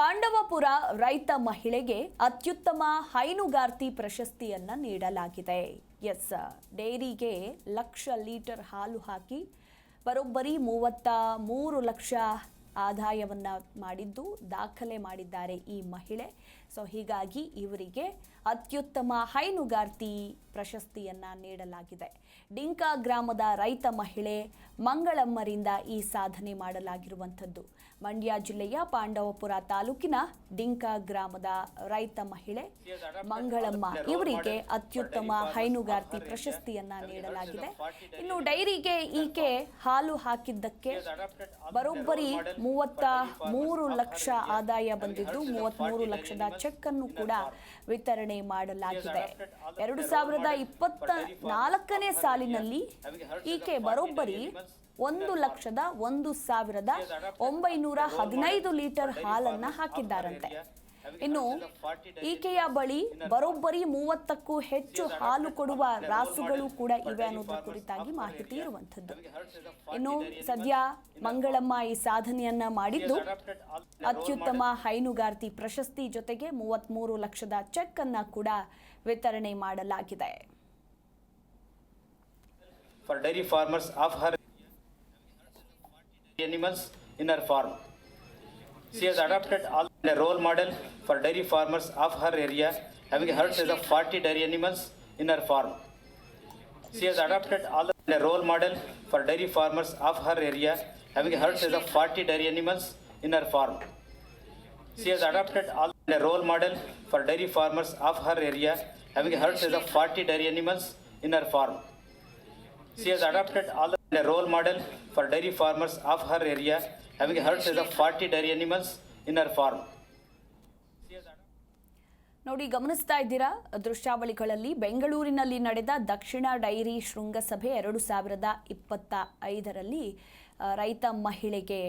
ಪಾಂಡವಪುರ ರೈತ ಮಹಿಳೆಗೆ ಅತ್ಯುತ್ತಮ ಹೈನುಗಾರ್ತಿ ಪ್ರಶಸ್ತಿಯನ್ನ ನೀಡಲಾಗಿದೆ. ಎಸ್, ಡೈರಿಗೆ ಲಕ್ಷ ಲೀಟರ್ ಹಾಲು ಹಾಕಿ ಬರೋಬ್ಬರಿ ಮೂವತ್ತ ಮೂರು ಲಕ್ಷ ಆದಾಯವನ್ನ ಮಾಡಿದ್ದು ದಾಖಲೆ ಮಾಡಿದ್ದಾರೆ ಈ ಮಹಿಳೆ. ಸೊ ಹೀಗಾಗಿ ಇವರಿಗೆ ಅತ್ಯುತ್ತಮ ಹೈನುಗಾರ್ತಿ ಪ್ರಶಸ್ತಿಯನ್ನ ನೀಡಲಾಗಿದೆ. ಡಿಂಕಾ ಗ್ರಾಮದ ರೈತ ಮಹಿಳೆ ಮಂಗಳಮ್ಮರಿಂದ ಈ ಸಾಧನೆ ಮಾಡಲಾಗಿರುವಂಥದ್ದು. ಮಂಡ್ಯ ಜಿಲ್ಲೆಯ ಪಾಂಡವಪುರ ತಾಲೂಕಿನ ಡಿಂಕ ಗ್ರಾಮದ ರೈತ ಮಹಿಳೆ ಮಂಗಳಮ್ಮ. ಇವರಿಗೆ ಅತ್ಯುತ್ತಮ ಹೈನುಗಾರ್ತಿ ಪ್ರಶಸ್ತಿಯನ್ನ ನೀಡಲಾಗಿದೆ. ಇನ್ನು ಡೈರಿಗೆ ಈಕೆ ಹಾಲು ಹಾಕಿದ್ದಕ್ಕೆ ಬರೋಬ್ಬರಿ ಮೂವತ್ತ ಮೂರು ಲಕ್ಷ ಆದಾಯ ಬಂದಿದ್ದು, ಮೂವತ್ಮೂರು ಲಕ್ಷದ ಚೆಕ್ ಅನ್ನು ಕೂಡ ವಿತರಣೆ ಮಾಡಲಾಗಿದೆ. ಎರಡು ಸಾವಿರದ ಇಪ್ಪತ್ತ ನಾಲ್ಕನೇ ಸಾಲಿನಲ್ಲಿ ಈಕೆ ಬರೋಬ್ಬರಿ ಒಂದು ಲಕ್ಷದ ಒಂದು ಸಾವಿರದ ಒಂಬೈನೂರ ಹದಿನೈದು ಲೀಟರ್ ಹಾಲನ್ನ ಹಾಕಿದ್ದಾರಂತೆ. ಇನ್ನು ಈಕೆಯ ಬಳಿ ಬರೋಬ್ಬರಿ ಮೂವತ್ತಕ್ಕೂ ಹೆಚ್ಚು ಹಾಲು ಕೊಡುವ ರಾಸುಗಳು ಕೂಡ ಇವೆ ಅನ್ನೋದ್ರ ಕುರಿತಾಗಿ ಮಾಹಿತಿ ಇರುವಂಥದ್ದು. ಇನ್ನು ಸದ್ಯ ಮಂಗಳಮ್ಮ ಈ ಸಾಧನೆಯನ್ನ ಮಾಡಿದ್ದು ಅತ್ಯುತ್ತಮ ಹೈನುಗಾರ್ತಿ ಪ್ರಶಸ್ತಿ ಜೊತೆಗೆ ಮೂವತ್ಮೂರು ಲಕ್ಷದ ಚೆಕ್ ಅನ್ನ ಕೂಡ ವಿತರಣೆ ಮಾಡಲಾಗಿದೆ. Animals in her farm. She has adopted all a role model for dairy farmers of her area, having herds of 40 dairy animals in her farm. She has adopted all a role model for dairy farmers of her area, having herds of 40 dairy animals in her farm. She has adopted all a role model for dairy farmers of her area, having herds of 40 dairy animals in her farm. She has adopted all a role model for dairy farmers of her area, having herds of 40 dairy animals in her farm. ನೋಡಿ ಗಮನಿಸ್ತಾ ಇದ್ದೀರಾ? ದೃಶ್ಯಾವಳಿಗಳಲ್ಲಿ ಬೆಂಗಳೂರಿನಲ್ಲಿ ನಡೆದ ದಕ್ಷಿಣ dairy ಶೃಂಗಸಭೆ ಎರಡು ಸಾವಿರದ ಇಪ್ಪತ್ತ ಐದರಲ್ಲಿ ರೈತ ಮಹಿಳೆಗೆ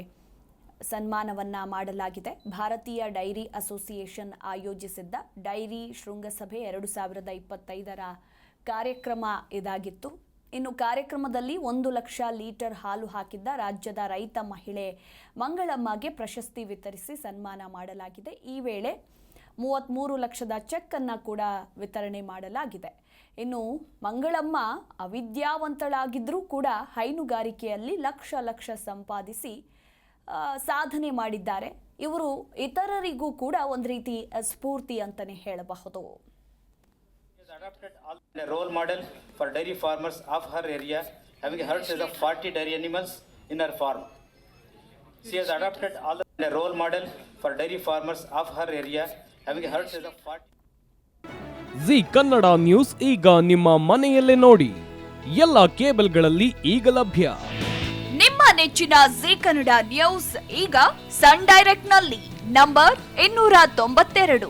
ಸನ್ಮಾನವನ್ನ ಮಾಡಲಾಗಿದೆ. ಭಾರತೀಯ ಡೈರಿ ಅಸೋಸಿಯೇಷನ್ ಆಯೋಜಿಸಿದ್ದ ಡೈರಿ ಶೃಂಗಸಭೆ ಎರಡು ಸಾವಿರದ ಇಪ್ಪತ್ತೈದರ ಕಾರ್ಯಕ್ರಮ ಇದಾಗಿತ್ತು. ಇನ್ನು ಕಾರ್ಯಕ್ರಮದಲ್ಲಿ ಒಂದು ಲಕ್ಷ ಲೀಟರ್ ಹಾಲು ಹಾಕಿದ್ದ ರಾಜ್ಯದ ರೈತ ಮಹಿಳೆ ಮಂಗಳಮ್ಮಗೆ ಪ್ರಶಸ್ತಿ ವಿತರಿಸಿ ಸನ್ಮಾನ ಮಾಡಲಾಗಿದೆ. ಈ ವೇಳೆ ಮೂವತ್ತ್ಮೂರು ಲಕ್ಷದ ಚೆಕ್ ಅನ್ನು ಕೂಡ ವಿತರಣೆ ಮಾಡಲಾಗಿದೆ. ಇನ್ನು ಮಂಗಳಮ್ಮ ಅವಿದ್ಯಾವಂತಳಾಗಿದ್ದರೂ ಕೂಡ ಹೈನುಗಾರಿಕೆಯಲ್ಲಿ ಲಕ್ಷ ಲಕ್ಷ ಸಂಪಾದಿಸಿ ಸಾಧನೆ ಮಾಡಿದ್ದಾರೆ. ಇವರು ಇತರರಿಗೂ ಕೂಡ ಒಂದು ರೀತಿ ಸ್ಫೂರ್ತಿ ಅಂತಲೇ ಹೇಳಬಹುದು. Adopted all a role model for dairy farmers of her area, having herds of 40 dairy animals in her farm. She has adopted all a role model for dairy farmers of her area, having herds of 40. Zee Kannada news ಈಗ ನಿಮ್ಮ ಮನೆಯಲ್ಲೇ ನೋಡಿ ಎಲ್ಲ ಕೇಬಲ್ಗಳಲ್ಲಿ ಈಗ ಲಭ್ಯ ನಿಮ್ಮ ನೆಚ್ಚಿನ ಜಿ ಕನ್ನಡ ನ್ಯೂಸ್ ಈಗ ಸನ್ ಡೈರೆಕ್ಟ್ನಲ್ಲಿ ನಂಬರ್ ಇನ್ನೂರ ತೊಂಬತ್ತೆರಡು